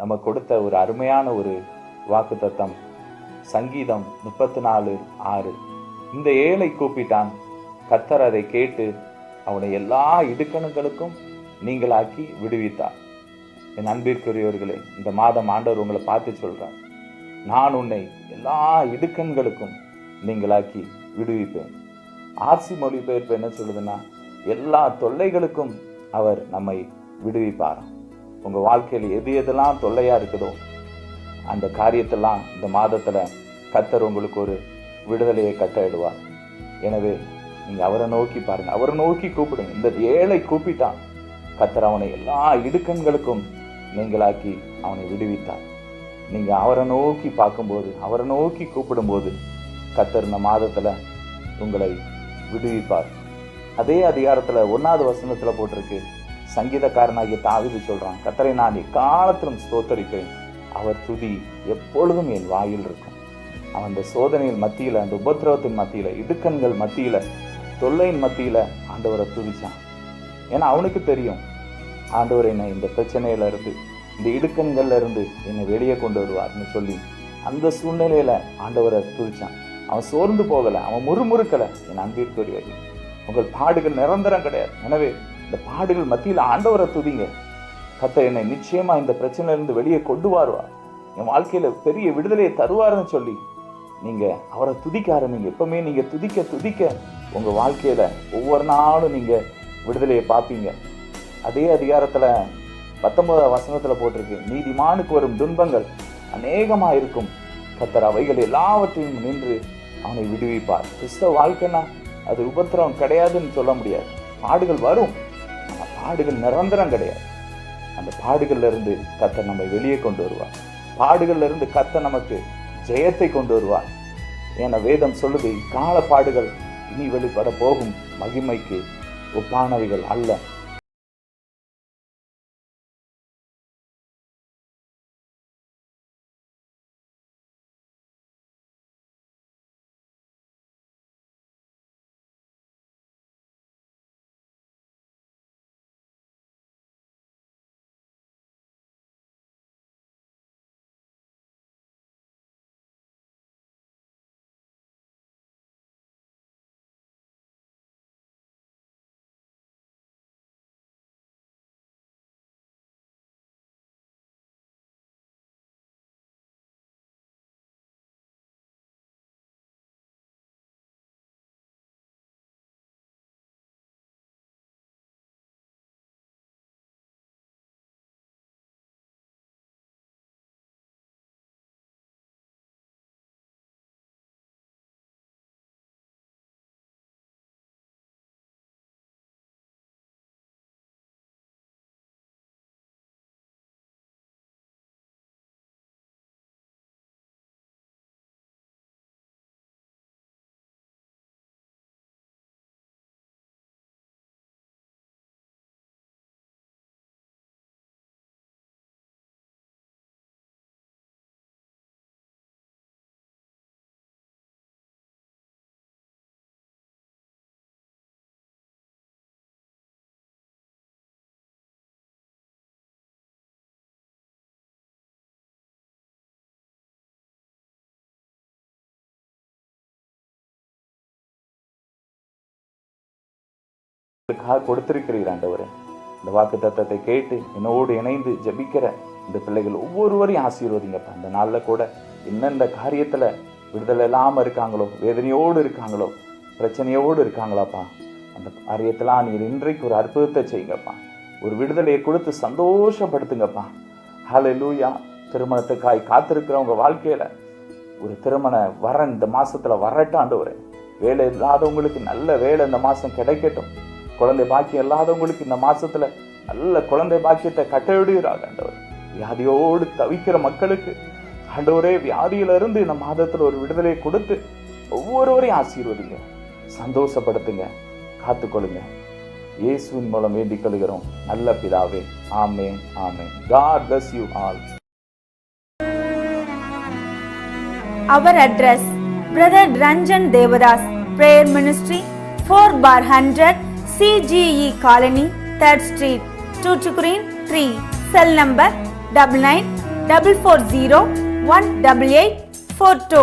நம்ம கொடுத்த ஒரு அருமையான ஒரு வாக்குத்தத்தம். சங்கீதம் முப்பத்தி நாலு ஆறு. இந்த ஏழை கூப்பிட்டான். கத்தர் அதை கேட்டு அவனை எல்லா இடுக்கணுங்களுக்கும் நீங்களாக்கி விடுவித்தார். என் அன்பிற்குரியவர்களே இந்த மாதம் ஆண்டவர் உங்களை பார்த்து சொல்கிறார் நான் உன்னை எல்லா இடுக்கண்களுக்கும் நீங்களாக்கி விடுவிப்பேன். ஆர்சி மொழிபெயர்ப்பு என்ன சொல்லுதுன்னா எல்லா தொல்லைகளுக்கும் அவர் நம்மை விடுவிப்பாராம். உங்கள் வாழ்க்கையில் எது எதெல்லாம் தொல்லையாக இருக்குதோ அந்த காரியத்தெல்லாம் இந்த மாதத்தில் கத்தர் உங்களுக்கு ஒரு விடுதலையை கட்டளிடுவார் எனவே நீங்கள் அவரை நோக்கி பாருங்கள் அவரை நோக்கி கூப்பிடுங்க. இந்த ஏழை கூப்பிட்டான். கத்தர் அவனை எல்லா இடுக்கண்களுக்கும் நீங்களாக்கி அவனை விடுவித்தார். நீங்கள் அவரை நோக்கி பார்க்கும்போது அவரை நோக்கி கூப்பிடும்போது கத்தர் இந்த மாதத்தில் உங்களை விடுவிப்பார். அதே அதிகாரத்தில் ஒன்றாவது வசனத்தில் போட்டிருக்கு. சங்கீதக்காரனாகிய தாவிது சொல்றான் கத்தரை நான் எக்காலத்திலும் ஸ்தோத்தரிப்பேன். அவர் துதி எப்பொழுதும் என் வாயில் இருக்கும். அவன் அந்த சோதனையின் மத்தியில் அந்த உபத்திரவத்தின் மத்தியில் இடுக்கண்கள் மத்தியில் தொல்லையின் மத்தியில் ஆண்டவரை துதிச்சான். ஏன்னா அவனுக்கு தெரியும் ஆண்டவர் என்னை இந்த பிரச்சனையில இருந்து இந்த இடுக்கண்கள்ல இருந்து என்னை வெளியே கொண்டு வருவார்னு சொல்லி அந்த சூழ்நிலையில ஆண்டவரை துதிச்சான். அவன் சோர்ந்து போகலை அவன் முறுமுறுக்கலை. என் அன்பிற்குரியது உங்கள் பாடுகள் நிரந்தரம் கிடையாது. எனவே இந்த பாடுகள் மத்தியில் ஆண்டவரை துதிங்க. கத்த என்னை நிச்சயமா இந்த பிரச்சனையிலிருந்து வெளியே கொண்டு வருவா என் வாழ்க்கையில பெரிய விடுதலையை தருவாருன்னு சொல்லி நீங்க அவரை துதிக்க ஆரம்பிங்க. எப்பவுமே நீங்க துதிக்க துதிக்க உங்க வாழ்க்கையில ஒவ்வொரு நாளும் நீங்க விடுதலையை பார்ப்பீங்க. அதே அதிகாரத்துல பத்தொன்பதாம் வசனத்துல போட்டிருக்கு. நீதிமானுக்கு வரும் துன்பங்கள் அநேகமா இருக்கும். கத்தர் அவைகள் எல்லாவற்றையும் நின்று அவனை விடுவிப்பார். கிறிஸ்தவ வாழ்க்கைன்னா அது உபத்திரவம் கிடையாதுன்னு சொல்ல முடியாது. பாடுகள் வரும். பாடுகள் நிரந்தரம் கிடையாது. அந்த பாடுகள்ல இருந்து கத்தை நம்மை வெளியே கொண்டு வருவார். பாடுகள்ல இருந்து கத்தர் நமக்கு ஜெயத்தை கொண்டு வருவார். என வேதம் சொல்லுது கால பாடுகள் இனி வெளிப்பட போகும். மகிமைக்கு ஒப்பானவைகள் அல்ல. உங்களுக்காக கொடுத்திருக்கிறீர் ஆண்டவரே. இந்த வாக்கு தத்தத்தை கேட்டு என்னோடு இணைந்து ஜெபிக்கிற இந்த பிள்ளைகள் ஒவ்வொருவரையும் ஆசீர்வதிங்கப்பா. இந்த நாளில் கூட என்னென்ன காரியத்தில் விடுதலை இல்லாமல் இருக்காங்களோ வேதனையோடு இருக்காங்களோ பிரச்சனையோடு இருக்காங்களாப்பா. அந்த காரியத்தெல்லாம் நீர் இன்றைக்கு ஒரு அற்புதத்தை செய்யுங்கப்பா. ஒரு விடுதலையை கொடுத்து சந்தோஷப்படுத்துங்கப்பா. ஹலே லூயா திருமணத்துக்காய் காத்திருக்கிறவங்க வாழ்க்கையில. ஒரு திருமண வரன் இந்த மாசத்துல வரட்டும் வரேன் வேலை இல்லாதவங்களுக்கு நல்ல வேலை இந்த மாசம் கிடைக்கட்டும். குழந்தை பாக்கியம் இல்லாதவங்களுக்கு இந்த மாசத்துல நல்ல குழந்தை பாக்கியத்தை கட்டவிடுகிறார் ஆண்டவர். வியாதியோடு தவிக்கிற மக்களுக்கு ஆண்டவரே வியாதியில இருந்து இந்த மாதத்துல ஒரு விடுதலை கொடுத்து ஒவ்வொருவரையும் ஆசீர்வதிங்க. சந்தோஷப்படுத்துங்க. காத்துக்கொள்ளுங்க. இயேசுவின் மூலம் வேண்டிக் கொள்கிறோம். நல்ல பிதாவே. ஆமே ஆமே God bless you all our address brother Ranjan Devadas prayer ministry four four hundred CGE colony third street Tuticorin three cell number double nine double four zero one double eight four two